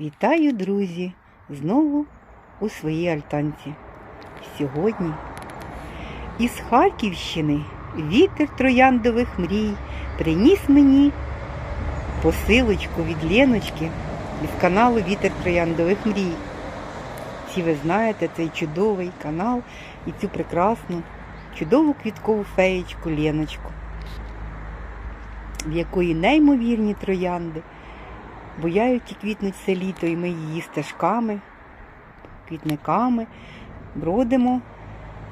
Вітаю, друзі! Знову у своїй альтанці. Сьогодні із Харківщини вітер трояндових мрій приніс мені посилочку від Леночки із каналу Вітер трояндових мрій. Всі ви знаєте цей чудовий канал і цю прекрасну, чудову квіткову феєчку Леночку, в якої неймовірні троянди буяють і квітнуть все літо, і ми її стежками, квітниками бродимо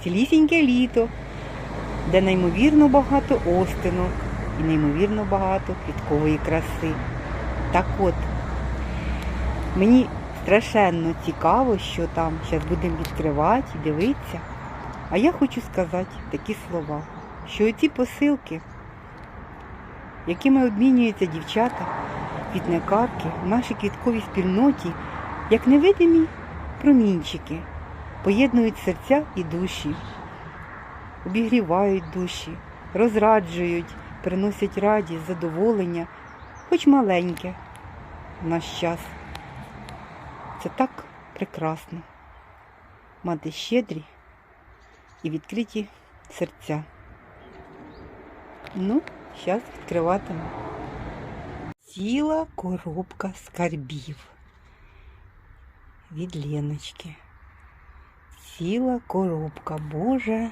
цілісіньке літо, де неймовірно багато остинок і неймовірно багато квіткової краси. Так от, мені страшенно цікаво, що там зараз будемо відкривати і дивитися. А я хочу сказати такі слова, що ці посилки, якими обмінюються дівчата, квітникарки в нашій квітковій спільноті, як невидимі промінчики, поєднують серця і душі, обігрівають душі, розраджують, приносять радість, задоволення, хоч маленьке в наш час. Це так прекрасно мати щедрі і відкриті серця. Ну, зараз відкриватимемо ціла коробка скарбів від Леночки. Ціла коробка, Боже.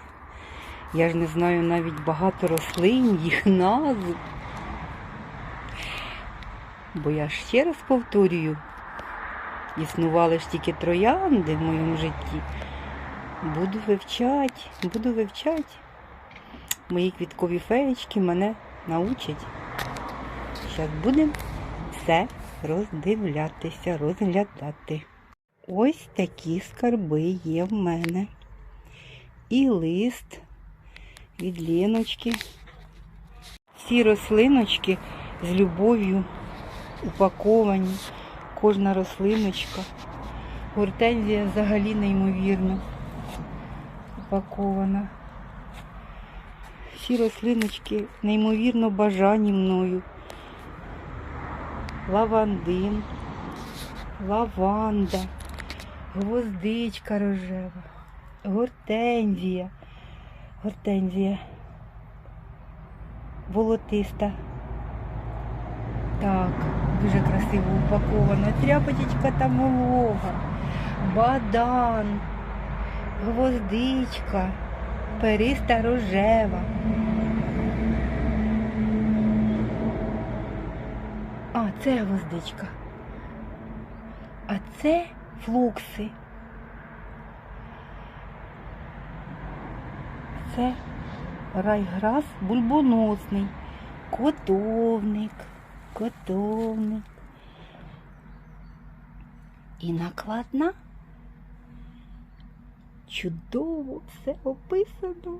Я ж не знаю навіть багато рослин, їх назв. Бо я ж ще раз повторюю, існували ж тільки троянди в моєму житті. Буду вивчати, буду вивчати. Мої квіткові феєчки мене научать. Зараз будемо все роздивлятися, розглядати. Ось такі скарби є в мене. І лист від Леночки. Всі рослиночки з любов'ю упаковані. Кожна рослиночка. Гортензія взагалі неймовірно упакована. Всі рослиночки неймовірно бажані мною лавандин, лаванда, гвоздичка рожева, гортензія, гортензія волотиста. Так, дуже красиво упаковано. Тряпочка там волога, бадан, гвоздичка, периста рожева. Це гвоздичка. А це флукси. Це райграс бульбоносний, котовник, котовник. І накладна. Чудово все описано.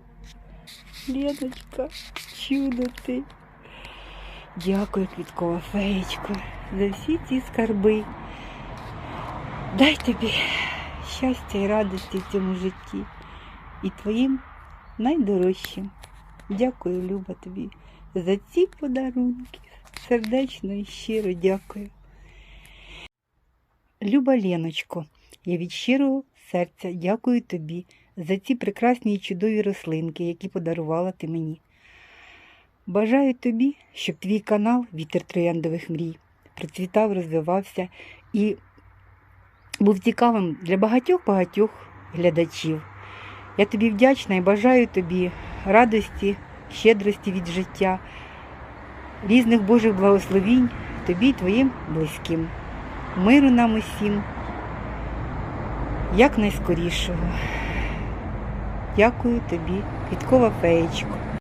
Леночка, чудо ти. Дякую, квіткова феєчко, за всі ці скарби. Дай тобі щастя і радості в цьому житті і твоїм найдорожчим. Дякую, Люба, тобі за ці подарунки. Сердечно і щиро дякую. Люба Леночко, я від щирого серця дякую тобі за ці прекрасні і чудові рослинки, які подарувала ти мені. Бажаю тобі, щоб твій канал Вітер Трояндових мрій процвітав, розвивався і був цікавим для багатьох-багатьох глядачів. Я тобі вдячна і бажаю тобі радості, щедрості від життя, різних Божих благословінь тобі і твоїм близьким. Миру нам усім, як найскорішого. Дякую тобі, квіткова феєчко.